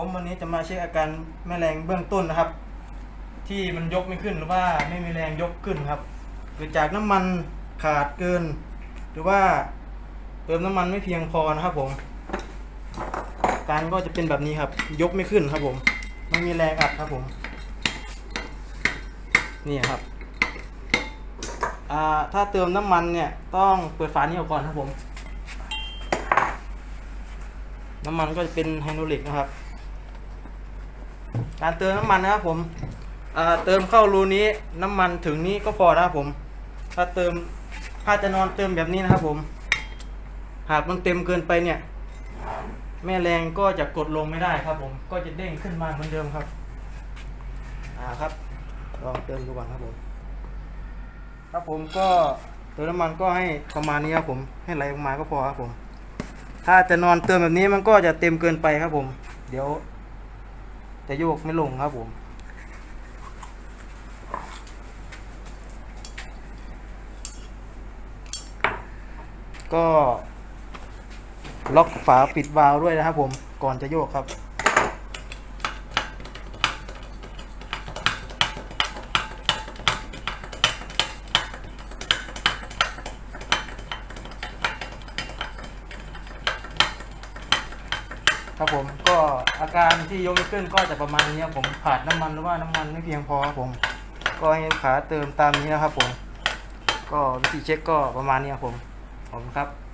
ผมวันนี้จะมาเช็คอาการแม่แรงเบื้องต้นนะครับ ที่มันยกไม่ขึ้นหรือว่าไม่มีแรงยกขึ้นครับเกิดจากน้ำมันขาดเกิน หรือว่าเติมน้ำมันไม่เพียงพอนะครับผม การก็จะเป็นแบบนี้ครับ ยกไม่ขึ้นครับผมไม่มีแรงอัดครับผม นี่ครับถ้าเติมน้ำมันเนี่ยต้องเปิดฝานี้ออกก่อนครับผม น้ำมันก็จะเป็นไฮโดรลิกนะครับ การเติมน้ำมันนะครับผมเติมเข้ารูนี้น้ำมันถึงนี้ก็พอนะครับผม ถ้าเติมถ้าจะนอนเติมแบบนี้นะครับผม หากมันเต็มเกินไปเนี่ย แม่แรงก็จะกดลงไม่ได้ครับผม ก็จะเด้งขึ้นมาเหมือนเดิมครับอ่าครับลองเติมดูก่อนครับผมครับผมก็เติมน้ำมันก็ให้ประมาณนี้ครับผม ให้ไหลออกมาก็พอครับผม ถ้าจะนอนเติมแบบนี้มันก็จะเต็มเกินไปครับผม เดี๋ยว จะโยกไม่ลงครับผม ก็ล็อกฝาปิดวาล์วด้วยนะครับผมก่อนจะโยกครับ ครับผมก็อาการที่ยกไม่ขึ้นก็จะประมาณนี้ผมขาดน้ำมันหรือว่าน้ำมันไม่เพียงพอครับผม ก็ให้ขาเติมตามนี้นะครับผม ก็วิธีเช็คก็ประมาณนี้ครับผม ขอบคุณครับ